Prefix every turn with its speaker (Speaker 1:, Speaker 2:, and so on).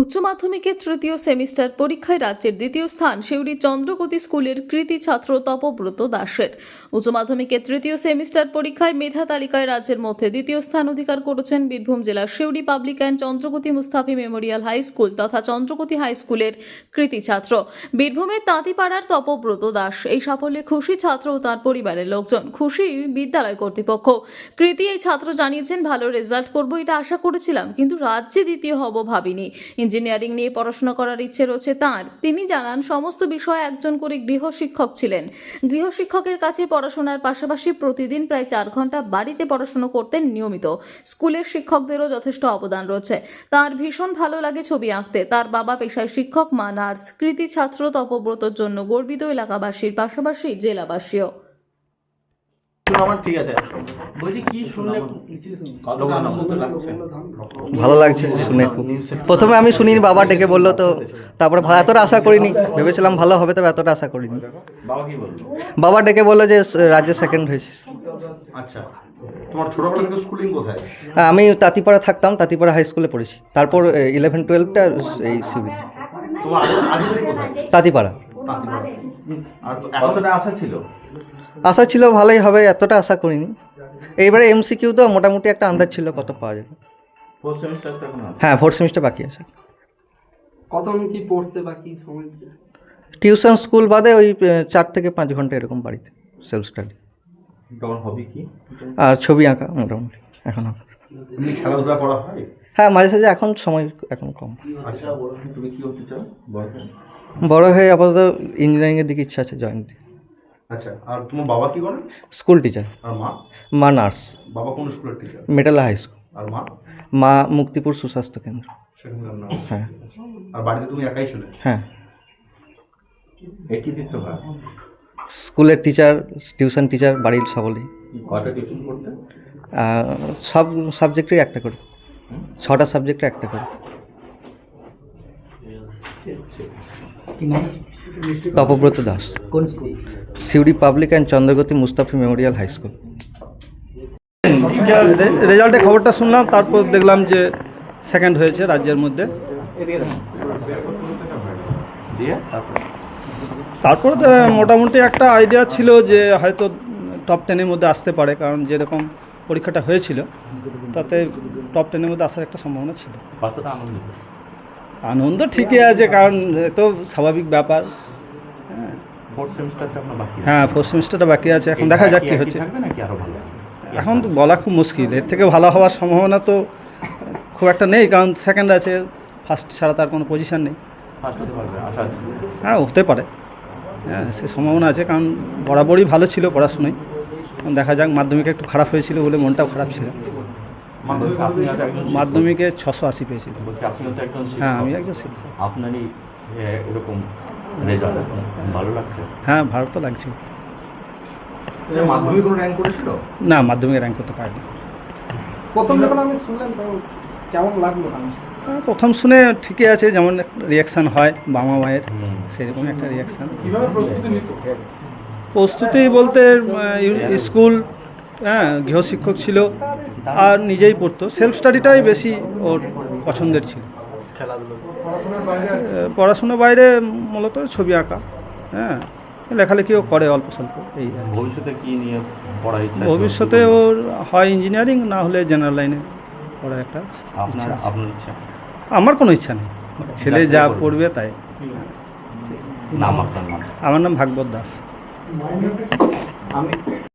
Speaker 1: উচ্চ মাধ্যমিকের তৃতীয় সেমিস্টার পরীক্ষায় রাজ্যের দ্বিতীয় স্থান সিউড়ি চন্দ্রগতি স্কুলের কৃতি ছাত্র তপব্রত দাসের। উচ্চ মাধ্যমিকের তৃতীয় সেমিস্টার পরীক্ষায় মেধা তালিকায় রাজ্যের মধ্যে দ্বিতীয় স্থান অধিকার করেছেন বীরভূম জেলার Suri public and Chandragati Mustafi memorial high school তথা চন্দ্রগতি হাই স্কুলের কৃতি ছাত্র। বীরভূমের তাঁতিপাড়ার তপব্রত দাস এই সাফল্যে খুশি ছাত্র ও তার পরিবারের লোকজন। খুশি বিদ্যালয় কর্তৃপক্ষ। কৃতি এই ছাত্র জানিয়েছেন, ভালো রেজাল্ট করব এটা আশা করেছিলাম, কিন্তু রাজ্যে দ্বিতীয় হব ভাবিনি। ইঞ্জিনিয়ারিং নিয়ে পড়াশোনা করার ইচ্ছে রয়েছে তার। তিনি জানান, সমস্ত বিষয়ে একজন করে গৃহশিক্ষক ছিলেন। গৃহশিক্ষকের কাছে পড়াশোনার পাশাপাশি প্রতিদিন প্রায় চার ঘণ্টা বাড়িতে পড়াশোনা করতেন নিয়মিত। স্কুলের শিক্ষকদেরও যথেষ্ট অবদান রয়েছে। তার ভীষণ ভালো লাগে ছবি আঁকতে। তার বাবা পেশায় শিক্ষক, মা নার্স, কৃতি ছাত্র, তপব্রতর জন্য গর্বিত এলাকাবাসীর পাশাপাশি জেলাবাসীও।
Speaker 2: আমার ঠিক আছে।
Speaker 3: বলছি কি শুনলে?
Speaker 2: কতটা আনন্দ লাগছে?
Speaker 4: ভালো লাগছে শুনে। প্রথমে আমি শুনিনি বাবা ডেকে বলল তো তারপরে এতটা আশা করিনি। ভেবেছিলাম ভালো হবে তবে এতটা আশা করিনি।
Speaker 2: বাবা কি বলল?
Speaker 4: বাবা ডেকে বলল যে রাজ্যে সেকেন্ড হয়েছিস।
Speaker 2: আচ্ছা কোথায়?
Speaker 4: আমি তাঁতিপাড়া থাকতাম তাঁতিপাড়া হাই স্কুলে পড়েছি। তারপর ইলেভেন টুয়েলভটা এই
Speaker 2: কোথায়?
Speaker 4: তাঁতিপাড়া।
Speaker 2: আশা ছিল?
Speaker 4: আশা ছিল ভালোই হবে এতটা আশা করিনি। এইবারে এমসিকিউ তো মোটামুটি একটা আন্দাজ ছিল কত পাওয়া যাবে? হ্যাঁ ফোর্থ সেমিস্টার বাকি আছে।
Speaker 3: কতক্ষণ কি পড়তে বা সময়?
Speaker 4: টিউশন স্কুল বাদে ওই চার থেকে পাঁচ ঘণ্টা এরকম বাড়িতে সেলফ স্টাডি
Speaker 2: হবি কি?
Speaker 4: আর ছবি আঁকা মোটামুটি এখন
Speaker 2: খেলাধুলা করা হয়?
Speaker 4: হ্যাঁ মাঝে সাঝে এখন সময় এখন কম।
Speaker 2: আচ্ছা তুমি কি হতে চাও? বড় হয়ে?
Speaker 4: আপাতত ইঞ্জিনিয়ারিংয়ের দিকে ইচ্ছা আছে জয়েন দিতে।
Speaker 2: আচ্ছা আর তোমার বাবা কি করেন
Speaker 4: স্কুল টিচার।
Speaker 2: আর মা?
Speaker 4: মা নার্স।
Speaker 2: বাবা কোন স্কুলের টিচার?
Speaker 4: Metala high school.
Speaker 2: আর মা?
Speaker 4: মা মুক্তিপুর সুস্বাস্থ্য কেন্দ্র। হ্যাঁ।
Speaker 2: আর বাড়িতে তুমি একাই ছিলে?
Speaker 4: হ্যাঁ।
Speaker 2: একই দিতে
Speaker 4: স্কুলের টিচার টিউশন টিচার বাড়ির সকলেই।
Speaker 2: কয়টা টিউশন করতে?
Speaker 4: সব সাবজেক্টেই একটা করে। ছটা সাবজেক্টে একটা করে। তপব্রত দাস।
Speaker 3: কোন school?
Speaker 4: Suri public and Chandragati Mustafi memorial high school.
Speaker 5: রেজাল্টের খবরটা শুনলাম তারপর দেখলাম যে সেকেন্ড হয়েছে রাজ্যের মধ্যে।
Speaker 2: তারপর
Speaker 5: তারপরে তো মোটামুটি একটা আইডিয়া ছিল যে হয়তো টপ টেনের মধ্যে আসতে পারে কারণ যেরকম পরীক্ষাটা হয়েছিল তাতে টপ টেনের মধ্যে আসার একটা সম্ভাবনা ছিল।
Speaker 2: কতটা আনন্দিত?
Speaker 5: আনন্দ ঠিকই আছে কারণ এ তো স্বাভাবিক ব্যাপার। হ্যাঁ।
Speaker 2: ফোর্থ সেমিস্টারটা বাকি
Speaker 5: হ্যাঁ বাকি আছে এখন দেখা যাক কী হচ্ছে। এখন তো বলা খুব মুশকিল এর থেকে ভালো হওয়ার সম্ভাবনা তো খুব একটা নেই কারণ সেকেন্ড আছে ফার্স্ট ছাড়া তার কোনো পজিশান নেই। হ্যাঁ হতে পারে। হ্যাঁ সে সম্ভাবনা আছে কারণ বরাবরই ভালো ছিল পড়াশোনায়। এখন দেখা যাক মাধ্যমিকে একটু খারাপ হয়েছিল বলে মনটাও খারাপ ছিল।
Speaker 2: মাধ্যমিক
Speaker 5: ছশো আশি
Speaker 2: আপনিও তো একজন
Speaker 5: হ্যাঁ আমি একজন শিক্ষক।
Speaker 2: আপনারই এরকম রেজাল্ট ভালো লাগছে?
Speaker 5: হ্যাঁ ভালো তো লাগছে।
Speaker 2: মাধ্যমিক র্যাঙ্ক করেছিল?
Speaker 5: না মাধ্যমিকে র্যাঙ্ক করতে পারিনি।
Speaker 3: প্রথম যখন আমি শুনলেন তখন কেমন লাগল
Speaker 5: প্রথম শুনে ঠিকই আছে যেমন রিয়াকশান হয় বাবা মায়ের সেরকম একটা রিয়াকশান
Speaker 3: প্রস্তুতি
Speaker 5: বলতে স্কুল হ্যাঁ গৃহশিক্ষক ছিল আর নিজেই পড়তো। সেলফ স্টাডিটাই বেশি ওর পছন্দের ছিল।
Speaker 3: পড়াশোনার বাইরে
Speaker 5: মূলত ছবি আঁকা। হ্যাঁ লেখালেখিও করে অল্প স্বল্প এই
Speaker 2: ভবিষ্যতে কি নিয়ে ইচ্ছা
Speaker 5: ভবিষ্যতে ওর হয় ইঞ্জিনিয়ারিং না হলে জেনারেল লাইনে পড়ার একটা ইচ্ছা আমার কোনো ইচ্ছা নেই। ছেলে যা পড়বে তাই।
Speaker 2: নাম নাম?
Speaker 5: আমার নাম ভাগবত দাস।
Speaker 2: আমি